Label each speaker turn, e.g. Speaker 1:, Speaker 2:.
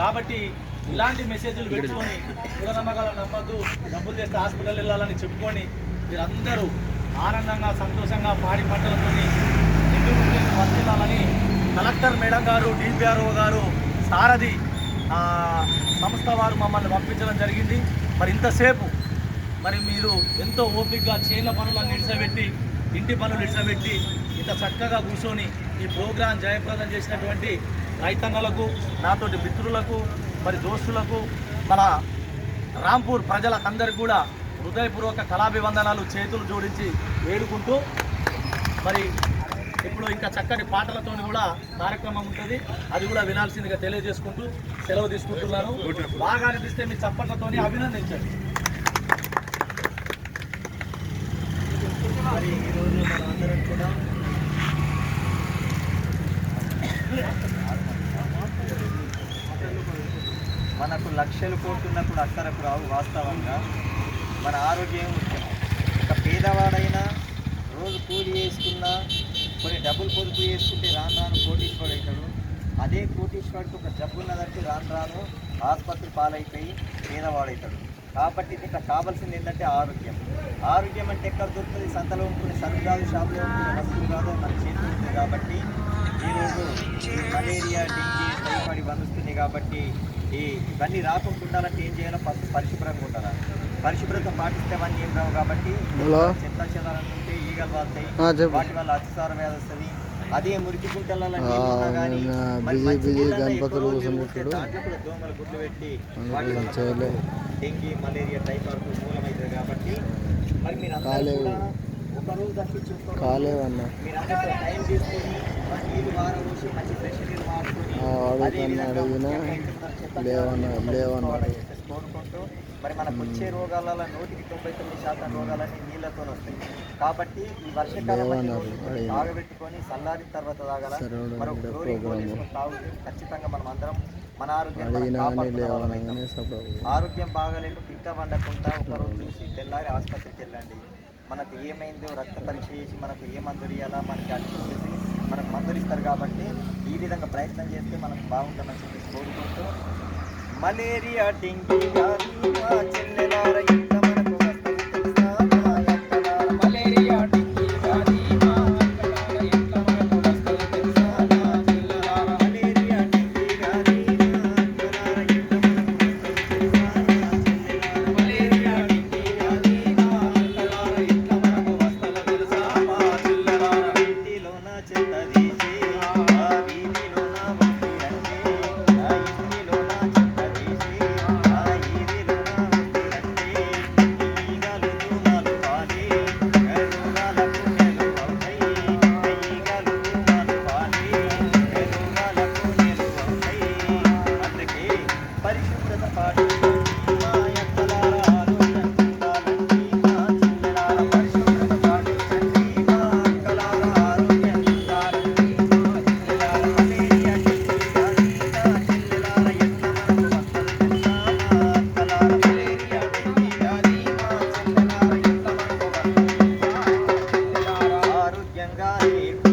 Speaker 1: కాబట్టి ఇలాంటి మెసేజ్లు పెట్టుకొని మూఢనమ్మకాలు నమ్మద్దు. డబ్బులు చేస్తే హాస్పిటల్ వెళ్ళాలని చెప్పుకొని మీరందరూ ఆనందంగా సంతోషంగా పాడి పంటలతో నిండు నూరేళ్ళు కలెక్టర్ మేడం గారు డిపిఆర్ఓ గారు సారథి సంస్థ వారు మమ్మల్ని పంపించడం జరిగింది. మరి ఇంతసేపు మరి మీరు ఎంతో ఓపికగా చేనుల పనులను నిలిచబెట్టి ఇంటి పనులు నిలిచబెట్టి ఇంత చక్కగా కూర్చొని ఈ ప్రోగ్రాం జయప్రదం చేసినటువంటి రైతన్నలకు నాతోటి మిత్రులకు మరి దోస్తులకు మన రాంపూర్ ప్రజలకందరికీ కూడా హృదయపూర్వక కళాభివందనాలు చేతులు జోడించి వేడుకుంటూ మరి ఇప్పుడు ఇంకా చక్కటి పాటలతో కూడా కార్యక్రమం ఉంటుంది. అది కూడా వినాల్సిందిగా తెలియజేసుకుంటూ సెలవు తీసుకుంటున్నాను. బాగా అనిపిస్తే మీ చప్పట్లతోని అభినందించండి మరి ఈరోజు మనం అందరం కూడా
Speaker 2: మనకు లక్షలు కోట్లున్నప్పుడు అక్కరకు రావు వాస్తవంగా. మన ఆరోగ్యం ముఖ్యం. ఒక పేదవాడైనా రోజు కూలి వేసుకున్నా కొన్ని డబ్బులు పొదుపు చేసుకుంటే రాను రాను కోటీశ్వరుడు అవుతాడు అదే కోటీశ్వరుడికి ఒక జబ్బు ఉన్నదంటే రాను రాను ఆసుపత్రి పాలైపోయి పేదవాడవుతాడు కాబట్టి ఇక్కడ కావాల్సింది ఏంటంటే ఆరోగ్యం ఆరోగ్యం అంటే ఎక్కడ దొరుకుతుంది సంతలో ఉంటుంది సరుకు కాదు షాప్లో ఉంటుంది వస్తువులు కాదు మన చేతిలో ఉంటుంది కాబట్టి ఈరోజు మలేరియా డెంగీ టైఫాయిడ్ ఇవన్నీ వస్తున్నాయి కాబట్టి ఈ ఇవన్నీ రాకుండా ఉండాలంటే ఏం చేయాలో ఫస్ట్ పరిశుభ్రంగా ఉండాలి పరిశుభ్రత పాటిస్తే అవన్నీ ఏం రావు కాబట్టి. చెత్త చెదారం ఉంటే ఈగలు వాళ్తాయి. వాటి వల్ల అతిసార వ్యాధి వస్తుంది అదే మురికి. దాంట్లో కూడా దోమలు గుడ్లు పెట్టి వాటి డెంగీ మలేరియా టైఫాయిడ్ మూలమవుతుంది కాబట్టి మరి మీరు అందరూ. కూడా ఒక రోజు తప్పించి రోజు మీరు అందరూ టైం తీసుకొని నీళ్ళు వారబోసి మంచి ఫ్రెష్ నీళ్ళు వాడుకొని కోరుకుంటూ మరి మనకు వచ్చే రోగాలలో నూటికి తొంభై తొమ్మిది శాతం రోగాలన్నీ నీళ్ళతో వస్తాయి. కాబట్టి ఈ వర్షాకాలం. తాగబెట్టుకొని చల్లారిన తర్వాత తాగాల? మరి తాగితే ఖచ్చితంగా మనం అందరం మన
Speaker 3: సపోర్ట్
Speaker 2: ఆరోగ్యం బాగాలేక పిట్ట వండకుండా ఒకరోజు చూసి తెల్లారి ఆసుపత్రికి వెళ్ళండి. మనకు ఏమైందో రక్త పరీక్ష చేసి మనకు ఏ మందులు ఇవ్వాలా మనకి చేసి మనకు మందులు ఇస్తారు కాబట్టి ఈ విధంగా ప్రయత్నం చేస్తే మనకు బాగుంటుందని చెప్పేసి కోరుకుంటూ మలేరియా డెంగీ వ్యాధి మా చెల్లెలార Jangan lupa